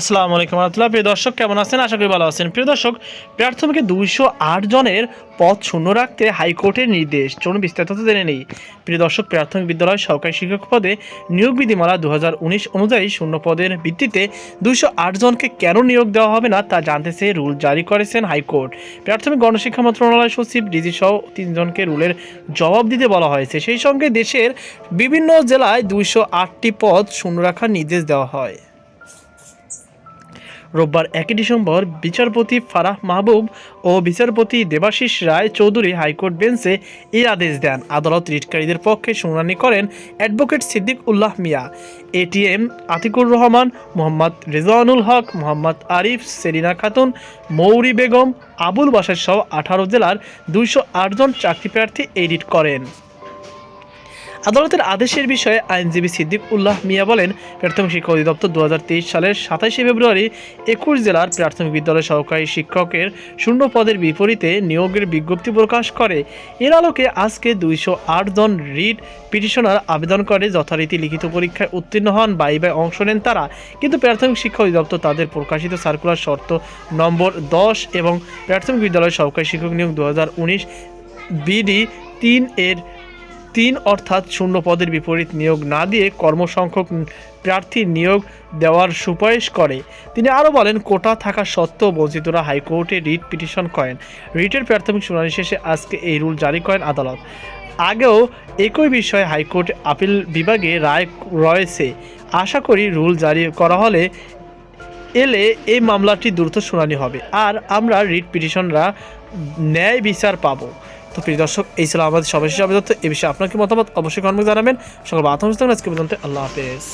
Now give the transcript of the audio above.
আসসালামু আলাইকুম রহমতুল্লাহ। প্রিয় দর্শক, কেমন আছেন? আশা করি ভালো আছেন। প্রিয় দর্শক, প্রাথমিকে দুইশো আট জনের পদ শূন্য রাখতে হাইকোর্টের নির্দেশ। চলুন বিস্তারিত জেনে নেই। প্রিয় দর্শক, প্রাথমিক বিদ্যালয় সরকারি শিক্ষক পদে নিয়োগ বিধিমালা দু হাজার উনিশ অনুযায়ী শূন্য পদের ভিত্তিতে দুইশো আট জনকে কেন নিয়োগ দেওয়া হবে না তা জানতে চেয়ে রুল জারি করেছেন হাইকোর্ট। প্রাথমিক গণশিক্ষা মন্ত্রণালয় সচিব ডিজি সহ তিনজনকে রুলের জবাব দিতে বলা হয়েছে। সেই সঙ্গে দেশের বিভিন্ন জেলায় দুইশো আটটি পদ শূন্য রাখার নির্দেশ দেওয়া হয়। রোববার একই ডিসেম্বর বিচারপতি ফারাহ মাহবুব ও বিচারপতি দেবাশিস রায় চৌধুরী হাইকোর্ট বেঞ্চে এই আদেশ দেন। আদালত রিটকারীদের পক্ষে শুনানি করেন অ্যাডভোকেট সিদ্দিক উল্লাহ মিয়া। এটিএম আতিকুর রহমান, মোহাম্মদ রেজওয়ানুল হক, মোহাম্মদ আরিফ, সেরিনা খাতুন, মৌরি বেগম, আবুল বাসার সহ আঠারো জেলার দুইশো জন চাকরি প্রার্থী এই রিট করেন। আদালতের আদেশের বিষয়ে আইনজীবী সিদ্দিক উল্লাহ মিয়া বলেন, প্রাথমিক শিক্ষা অধিদপ্তর দু হাজার তেইশ সালের সাতাশে ফেব্রুয়ারি একুশ জেলার প্রাথমিক বিদ্যালয় সহকারী শিক্ষকের শূন্য পদের বিপরীতে নিয়োগের বিজ্ঞপ্তি প্রকাশ করে। এর আলোকে আজকে দুইশো আট জন রিট পিটিশনার আবেদন করে, যথারীতি লিখিত পরীক্ষায় উত্তীর্ণ হন, বাইবায় অংশ নেন তারা। কিন্তু প্রাথমিক শিক্ষা অধিদপ্তর তাদের প্রকাশিত সার্কুলার শর্ত নম্বর দশ এবং প্রাথমিক বিদ্যালয় সহকারী শিক্ষক নিয়োগ দু হাজার উনিশ বিডি তিন এর তিন অর্থাৎ শূন্য পদের বিপরীত নিয়োগ না দিয়ে কর্মসংখ্যক প্রার্থী নিয়োগ দেওয়ার সুপারিশ করে। তিনি আরও বলেন, কোটা থাকা সত্ত্বেও বঞ্চিতরা হাইকোর্টে রিট পিটিশন করেন। রিটের প্রাথমিক শুনানি শেষে আজকে এই রুল জারি করেন আদালত। আগেও একই বিষয়ে হাইকোর্ট আপিল বিভাগে রায় রয়েছে। আশা করি রুল জারি করা হলে এলে এই মামলাটি দ্রুত শুনানি হবে। আর আমরা রিট পিটিশনরা ন্যায় বিচার পাবো। তো প্রিয় দর্শক, এই ছিল আমাদের সর্বশেষ আবেদন। এ বিষয়ে আপনার কি মতামত অবশ্যই কর্মে জানাবেন। সকল আত্মস্থান আজকে পর্যন্ত, আল্লাহ হাফেজ।